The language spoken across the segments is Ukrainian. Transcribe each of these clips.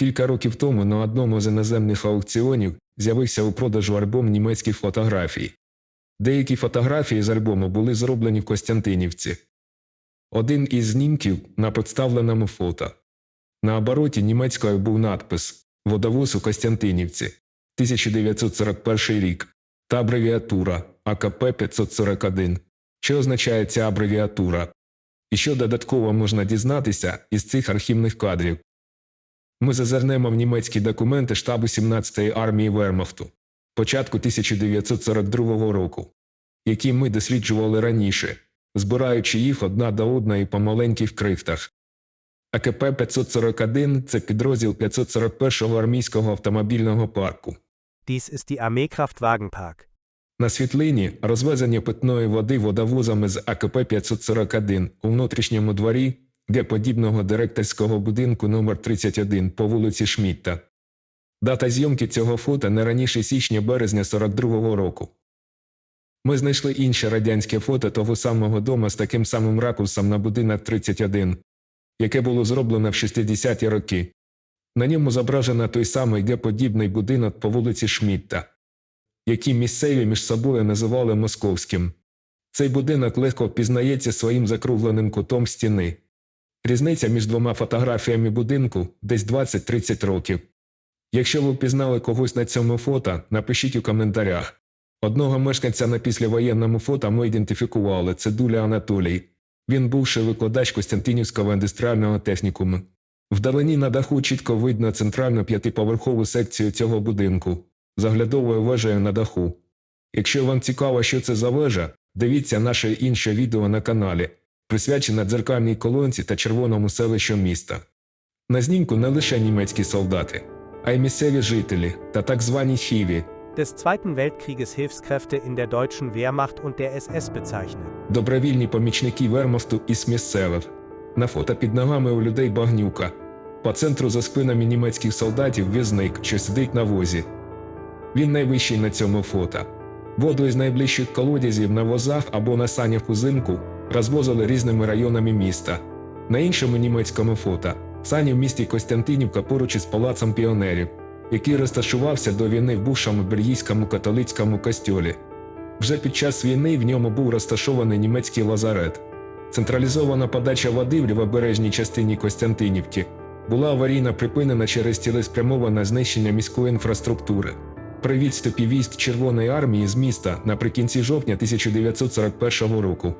Кілька років тому на одному з іноземних аукціонів з'явився у продажу альбом німецьких фотографій. Деякі фотографії з альбому були зроблені в Костянтинівці. Один із знімків на представленому фото. На обороті німецькою був надпис Водовоз у Костянтинівці 1941 рік та абревіатура АКП 541. Що означає ця абревіатура? І що додатково можна дізнатися із цих архівних кадрів? Ми зазирнемо в німецькі документи штабу 17-ї армії Вермахту початку 1942 року, які ми досліджували раніше, збираючи їх одна до одної по маленьких крихтах. АКП 541 це підрозділ 541-го армійського автомобільного парку. Dies ist die Armeekraftwagenpark. На світлині розвезення питної води водовозами з АКП 541 у внутрішньому дворі для подібного директорського будинку номер 31 по вулиці Шмітта. Дата зйомки цього фото не раніше січня-березня 42-го року. Ми знайшли інше радянське фото того самого дома з таким самим ракурсом на будинок 31, яке було зроблено в 60-ті роки. На ньому зображено той самий подібний будинок по вулиці Шмітта які місцеві між собою називали московським. Цей будинок легко впізнається своїм закругленим кутом стіни. Різниця між двома фотографіями будинку десь 20-30 років. Якщо ви впізнали когось на цьому фото, напишіть у коментарях. Одного мешканця на післявоєнному фото ми ідентифікували це Дуля Анатолій. Він бувший викладач Костянтинівського індустріального технікуму. Вдалині на даху чітко видно центральну п'ятиповерхову секцію цього будинку з оглядовою вежею на даху. Якщо вам цікаво, що це за вежа, дивіться наше інше відео на каналі, присвячене дзеркальній колонці та червоному селищу міста. На знімку не лише німецькі солдати, а й місцеві жителі та так звані хіві, Des Zweiten Weltkrieges Hilfskräfte in der deutschen Wehrmacht und der SS bezeichnet. добровільні помічники Вермахту із місцевих. На фото під ногами у людей багнюка. По центру за спинами німецьких солдатів візник, що сидить на возі. Він найвищий на цьому фото. Воду із найближчих колодязів на возах або на санях узимку розвозили різними районами міста. На іншому німецькому фото сані в місті Костянтинівка поруч із палацом піонерів, який розташувався до війни в бувшому бельгійському католицькому костьолі. Вже під час війни в ньому був розташований німецький лазарет. Централізована подача води в лівобережній частині Костянтинівки була аварійно припинена через цілеспрямоване знищення міської інфраструктури. При відступі військ Червоної армії з міста наприкінці жовтня 1941 року.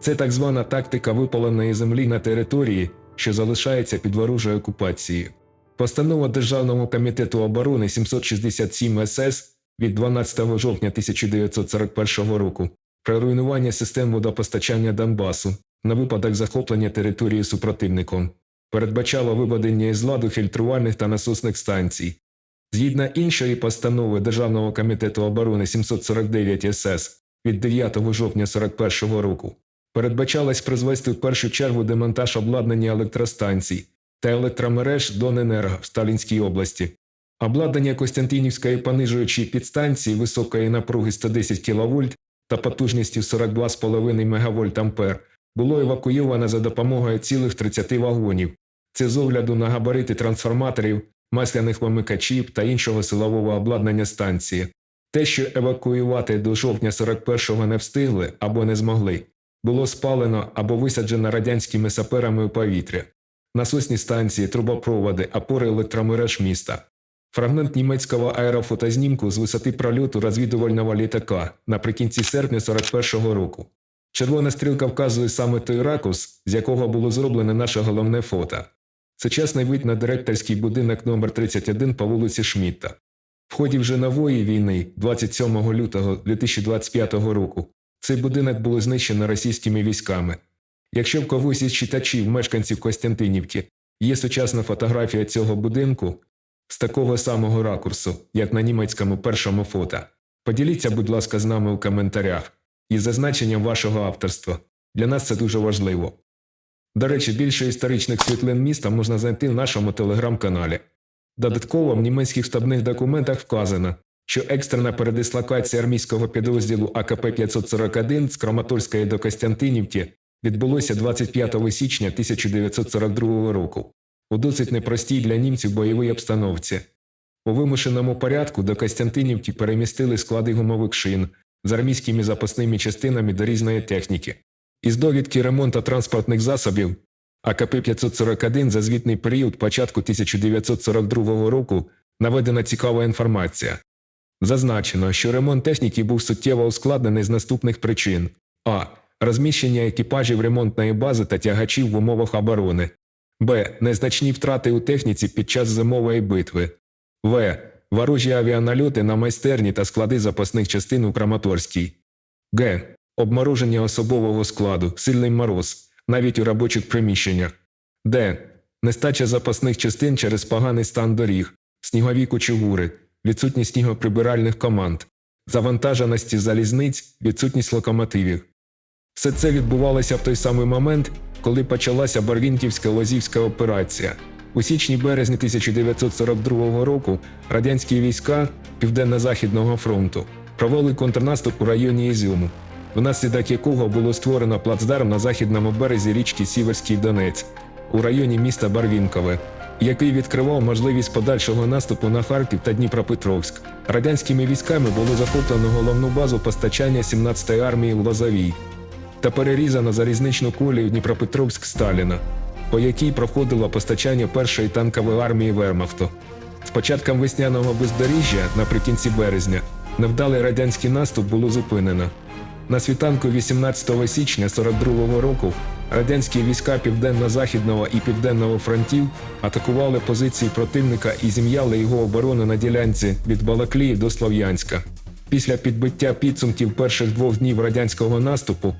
Це так звана тактика випаленої землі на території, що залишається під ворожою окупацією. Постанова Державного комітету оборони 767 СС від 12 жовтня 1941 року про руйнування систем водопостачання Донбасу на випадок захоплення території супротивником передбачала виведення із ладу фільтрувальних та насосних станцій. Згідно іншої постанови Державного комітету оборони 749 СС від 9 жовтня 41 року, передбачалось призвести в першу чергу демонтаж обладнання електростанцій та електромереж Доненерго в Сталінській області. Обладнання Костянтинівської понижуючої підстанції високої напруги 110 кВт та потужністю 42,5 МВт Ампер було евакуйовано за допомогою цілих 30 вагонів. Це з огляду на габарити трансформаторів, масляних вимикачів та іншого силового обладнання станції. Те, що евакуювати до жовтня 41-го не встигли або не змогли, було спалено або висаджено радянськими саперами у повітря. Насосні станції, трубопроводи, опори електромереж міста. Фрагмент німецького аерофотознімку з висоти прольоту розвідувального літака наприкінці серпня 41-го року. Червона стрілка вказує саме той ракурс, з якого було зроблене наше головне фото. Сучасний вид на директорський будинок номер 31 по вулиці Шмітта. В ході вже нової війни, 27 лютого 2025 року, цей будинок було знищено російськими військами. Якщо в когось із читачів, мешканців Костянтинівки, є сучасна фотографія цього будинку з такого самого ракурсу, як на німецькому першому фото, поділіться, будь ласка, з нами у коментарях із зазначенням вашого авторства. Для нас це дуже важливо. До речі, більше історичних світлин міста можна знайти в нашому телеграм-каналі. Додатково в німецьких штабних документах вказано, що екстрена передислокація армійського підрозділу АКП 541 з Краматорської до Костянтинівки відбулося 25 січня 1942 року. у досить непростій для німців бойовій обстановці. У вимушеному порядку до Костянтинівки перемістили склади гумових шин з армійськими запасними частинами до різної техніки. Із довідки ремонту транспортних засобів АКП-541 за звітний період початку 1942 року наведена цікава інформація. Зазначено, що ремонт техніки був суттєво ускладнений з наступних причин: а. Розміщення екіпажів ремонтної бази та тягачів в умовах оборони, б. Незначні втрати у техніці під час зимової битви, в. Ворожі авіанальоти на майстерні та склади запасних частин у Краматорській, г. Обмороження особового складу, сильний мороз, навіть у робочих приміщеннях, д. Нестача запасних частин через поганий стан доріг, снігові кучугури, відсутність снігоприбиральних команд, завантаженості залізниць, відсутність локомотивів. Все це відбувалося в той самий момент, коли почалася Барвінківська лозівська операція. У січні-березні 1942 року радянські війська Південно-Західного фронту провели контрнаступ у районі Ізюму, внаслідок якого було створено плацдарм на західному березі річки Сіверський Донець у районі міста Барвінкове, який відкривав можливість подальшого наступу на Харків та Дніпропетровськ. Радянськими військами було захоплено головну базу постачання 17-ї армії в Лозовій та перерізано залізничну колію Дніпропетровськ Сталіна, по якій проходило постачання першої танкової армії Вермахту. З початком весняного бездоріжжя наприкінці березня невдалий радянський наступ було зупинено. На світанку 18 січня 42 року радянські війська Південно-Західного і Південного фронтів атакували позиції противника і зім'яли його оборону на ділянці від Балаклії до Слов'янська. Після підбиття підсумків перших двох днів радянського наступу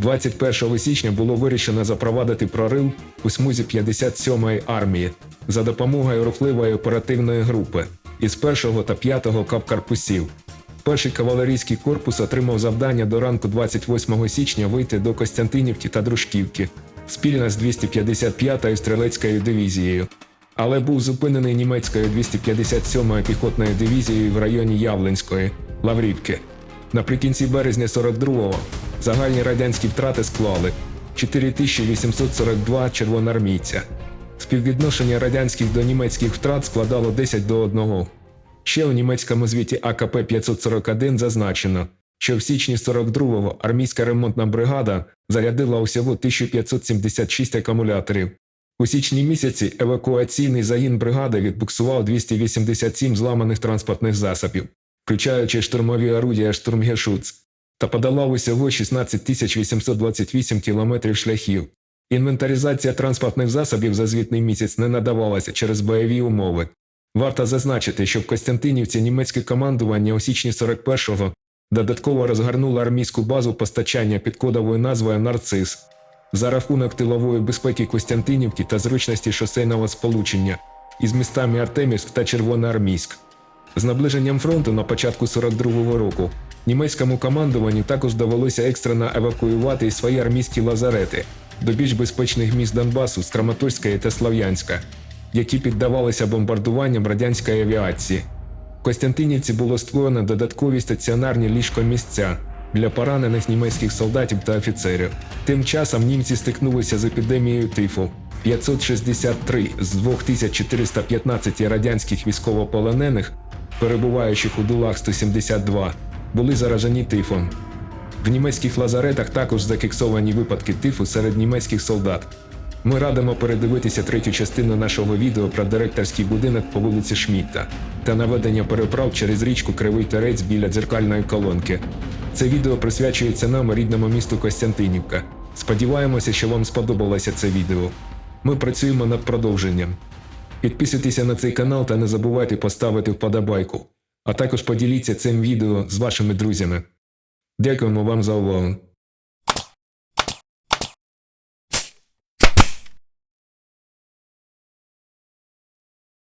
21 січня було вирішено запровадити прорив у смузі 57-ї армії за допомогою рухливої оперативної групи із 1 та 5 кавкарпусів. Перший кавалерійський корпус отримав завдання до ранку 28 січня вийти до Костянтинівки та Дружківки спільно з 255-ю стрілецькою дивізією, але був зупинений німецькою 257-ю піхотною дивізією в районі Явленської Лаврівки. Наприкінці березня 42-го загальні радянські втрати склали 4842 червоноармійця. Співвідношення радянських до німецьких втрат складало 10 до 1. Ще у німецькому звіті АКП 541 зазначено, що в січні 42-го армійська ремонтна бригада зарядила усього 1576 акумуляторів. У січні місяці евакуаційний загін бригади відбуксував 287 зламаних транспортних засобів, включаючи штурмові орудія «Штурмгешуц», та подолав усього 16 828 кілометрів шляхів. Інвентаризація транспортних засобів за звітний місяць не надавалася через бойові умови. Варто зазначити, що в Костянтинівці німецьке командування у січні 41-го додатково розгорнуло армійську базу постачання під кодовою назвою Нарцис за рахунок тилової безпеки Костянтинівки та зручності шосейного сполучення із містами Артемівськ та Червоноармійськ. З наближенням фронту на початку 42-го року німецькому командуванню також довелося екстрено евакуювати і свої армійські лазарети до більш безпечних міст Донбасу з Краматорська та Слов'янська, які піддавалися бомбардуванням радянської авіації. В Костянтинівці було створено додаткові стаціонарні ліжкомісця для поранених німецьких солдатів та офіцерів. Тим часом німці стикнулися з епідемією тифу. 563 з 2415 радянських військовополонених, перебуваючих у дулах 172, були заражені тифом. В німецьких лазаретах також зафіксовані випадки тифу серед німецьких солдат. Ми радимо передивитися третю частину нашого відео про директорський будинок по вулиці Шмітта та наведення переправ через річку Кривий Терець біля дзеркальної колонки. Це відео присвячується нам рідному місту Костянтинівка. Сподіваємося, що вам сподобалося це відео. Ми працюємо над продовженням. Підписуйтеся на цей канал та не забувайте поставити вподобайку, а також поділіться цим відео з вашими друзями. Дякуємо вам за увагу.